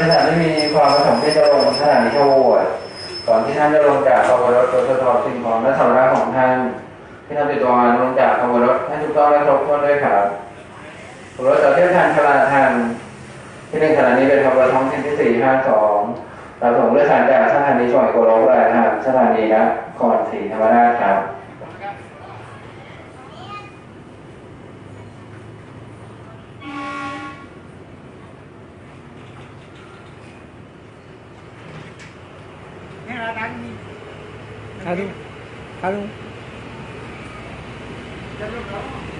นีเจ้าวัวผู้โดยสารที่มีความประสงค์ที่จะลงสถานีเจ้าวัวก่อนที่ท่านจะลงจากขบวนรถรถทอสิ่งของและสัมภาระของท่าน ที่นติดตัวลงจากขบวนรถให้ถูกต้องและครบถ้วนด้วยครับขบวนรถต่อเที่ยวทางชลาทางที่หนึ่งสถานีเป็นขบวนท้องถิ่นที่สี่ห้าสองเราส่งผู้โดยสารจากสถานีช่วยโกโลปลายทางสถานีนครศรีธรรมราช Rani. Hello. Hello. Hello.